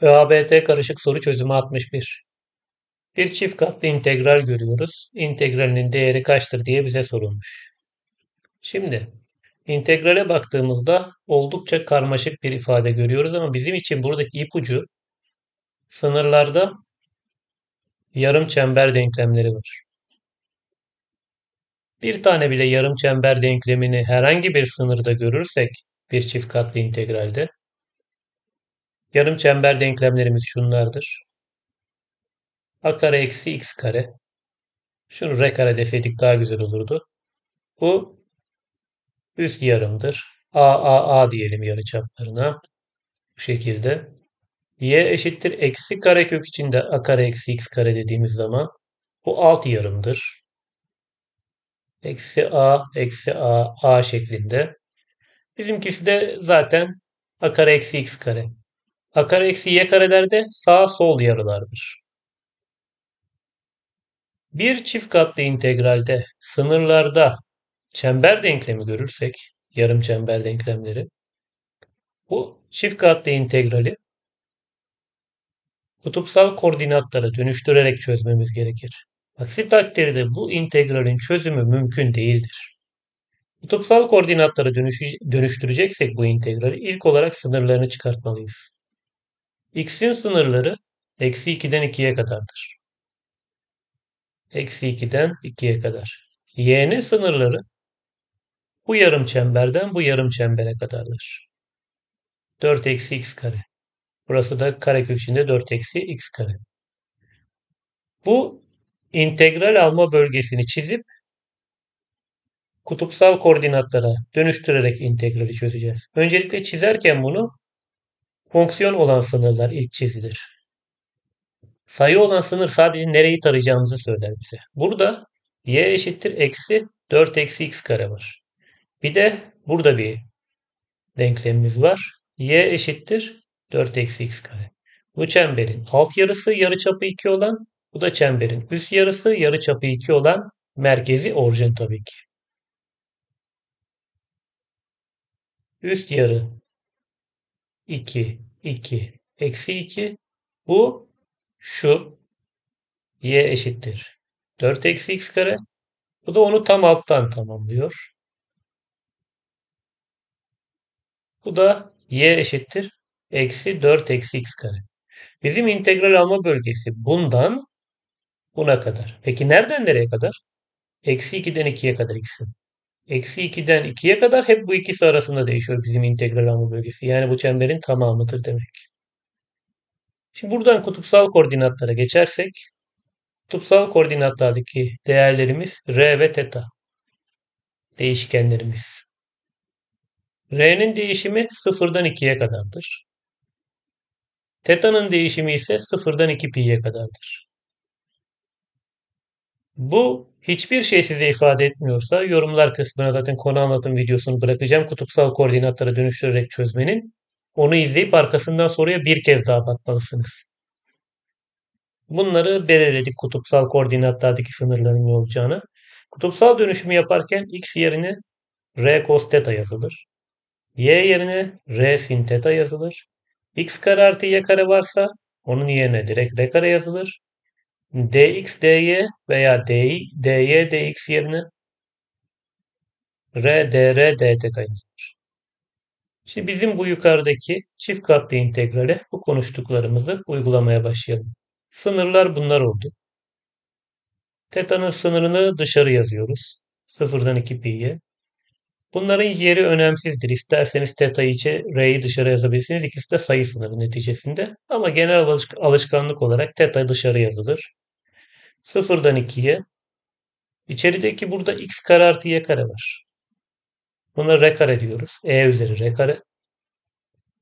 ÖABT karışık soru çözümü 61. Bir çift katlı integral görüyoruz. İntegralinin değeri kaçtır diye bize sorulmuş. Şimdi integrale baktığımızda oldukça karmaşık bir ifade görüyoruz ama bizim için buradaki ipucu sınırlarda yarım çember denklemleri var. Bir tane bile yarım çember denklemini herhangi bir sınırda görürsek bir çift katlı integralde yarım çember denklemlerimiz şunlardır. a kare eksi x kare. Şunu r kare deseydik daha güzel olurdu. Bu üst yarımdır. a a a diyelim yarıçaplarına. Bu şekilde. y eşittir eksi karekök içinde a kare eksi x kare dediğimiz zaman bu alt yarımdır. Eksi a eksi a a şeklinde. Bizimkisi de zaten a kare eksi x kare. A kare eksi y karelerde sağ sol yarılardır. Bir çift katlı integralde sınırlarda çember denklemi görürsek, yarım çember denklemleri, bu çift katlı integrali kutupsal koordinatlara dönüştürerek çözmemiz gerekir. Aksi takdirde bu integralin çözümü mümkün değildir. Kutupsal koordinatlara dönüştüreceksek bu integrali ilk olarak sınırlarını çıkartmalıyız. X'in sınırları eksi 2'den 2'ye kadardır. Eksi 2'den 2'ye kadar. y'nin sınırları bu yarım çemberden bu yarım çembere kadardır. 4 eksi x kare. Burası da karekök içinde 4 eksi x kare. Bu integral alma bölgesini çizip kutupsal koordinatlara dönüştürerek integrali çözeceğiz. Öncelikle çizerken bunu fonksiyon olan sınırlar ilk çizilir. Sayı olan sınır sadece nereyi tarayacağımızı söyler bize. Burada y eşittir eksi 4 eksi x kare var. Bir de burada bir denklemimiz var. y eşittir 4 eksi x kare. Bu çemberin alt yarısı yarıçapı 2 olan, bu da çemberin üst yarısı yarıçapı 2 olan merkezi orijin tabii ki. Üst yarı 2, 2, eksi 2. Bu şu y eşittir. 4 eksi x kare. Bu da onu tam alttan tamamlıyor. Bu da y eşittir. Eksi 4 eksi x kare. Bizim integral alma bölgesi bundan buna kadar. Peki nereden nereye kadar? Eksi 2'den 2'ye kadar x'in. Eksi 2'den 2'ye kadar hep bu ikisi arasında değişiyor bizim integral alma bölgesi. Yani bu çemberin tamamıdır demek. Şimdi buradan kutupsal koordinatlara geçersek kutupsal koordinatlardaki değerlerimiz r ve teta değişkenlerimiz. R'nin değişimi 0'dan 2'ye kadardır. Teta'nın değişimi ise 0'dan 2 pi'ye kadardır. Bu hiçbir şey size ifade etmiyorsa yorumlar kısmına zaten konu anlatım videosunu bırakacağım. Kutupsal koordinatlara dönüştürerek çözmenin. Onu izleyip arkasından soruya bir kez daha bakmalısınız. Bunları belirledik kutupsal koordinatlardaki sınırların ne olacağını. Kutupsal dönüşümü yaparken x yerine r cos theta yazılır. y yerine r sin theta yazılır. x kare artı y kare varsa onun yerine direkt r kare yazılır. Dx dy veya dy, dy dx yerine r dr d theta yazılır. Şimdi bizim bu yukarıdaki çift katlı integrale bu konuştuklarımızı uygulamaya başlayalım. Sınırlar bunlar oldu. Teta'nın sınırını dışarı yazıyoruz. 0'dan 2 pi'ye. Bunların yeri önemsizdir. İsterseniz teta'yı içe, r'yi dışarı yazabilirsiniz. İkisi de sayı sınırı neticesinde. Ama genel alışkanlık olarak teta dışarı yazılır. 0'dan 2'ye. İçerideki burada x kare artı y kare var. Buna r kare diyoruz. e üzeri r kare.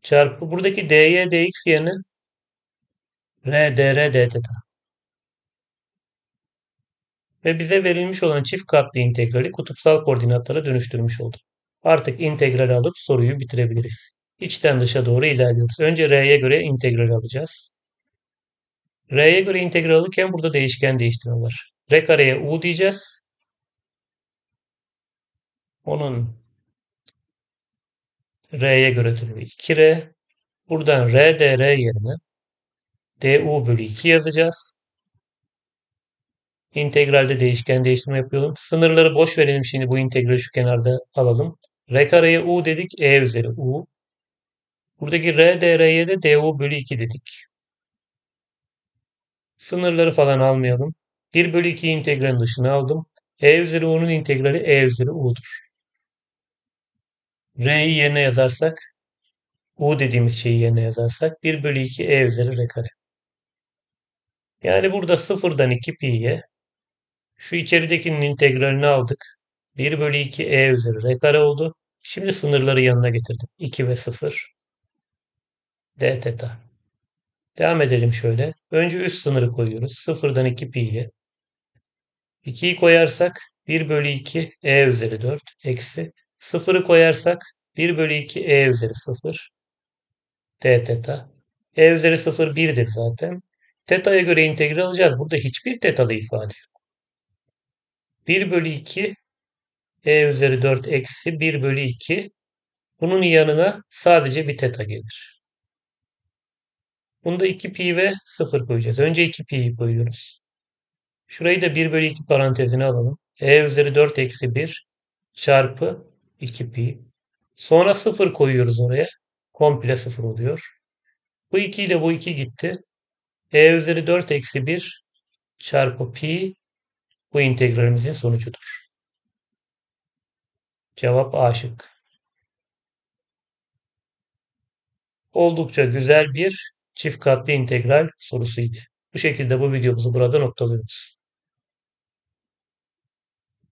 Çarpı buradaki dy dx yerine r dr d teta. Ve bize verilmiş olan çift katlı integrali kutupsal koordinatlara dönüştürmüş olduk. Artık integral alıp soruyu bitirebiliriz. İçten dışa doğru ilerliyoruz. Önce r'ye göre integral alacağız. R'ye göre integral alırken burada değişken değiştirme var. R kareye u diyeceğiz. Onun R'ye göre türevi 2R. Buradan R dr yerine du bölü 2 yazacağız. İntegralde değişken değiştirme yapıyorum. Sınırları boş verelim şimdi bu integrali şu kenarda alalım. R kareye u dedik. E üzeri u. Buradaki R dr'ye de du bölü 2 dedik. Sınırları falan almayalım. 1 bölü 2 integralin dışına aldım. E üzeri u'nun integrali e üzeri u'dur. R'yi yerine yazarsak u dediğimiz şeyi yerine yazarsak 1 bölü 2 e üzeri r kare. Yani burada sıfırdan 2 pi'ye şu içeridekinin integralini aldık. 1 bölü 2 e üzeri r kare oldu. Şimdi sınırları yanına getirdim. 2 ve 0 d teta. Devam edelim şöyle. Önce üst sınırı koyuyoruz. Sıfırdan 2 pi'ye. 2'yi koyarsak 1 bölü 2 e üzeri 4 eksi 0'ı koyarsak 1 bölü 2 e üzeri 0 d teta. e üzeri 0 1'dir zaten. Teta'ya göre integral alacağız. Burada hiçbir tetalı ifade yok. 1 bölü 2 e üzeri 4 eksi 1 bölü 2 bunun yanına sadece bir teta gelir. Bunda 2 pi ve 0 koyacağız. Önce 2 pi'yi koyuyoruz. Şurayı da 1 bölü 2 parantezine alalım. e üzeri 4 eksi 1 çarpı 2 pi. Sonra 0 koyuyoruz oraya. Komple 0 oluyor. Bu 2 ile bu 2 gitti. e üzeri 4 eksi 1 çarpı pi bu integralimizin sonucudur. Cevap A şık. Oldukça güzel bir çift katlı integral sorusuydu. Bu şekilde bu videomuzu burada noktalıyoruz.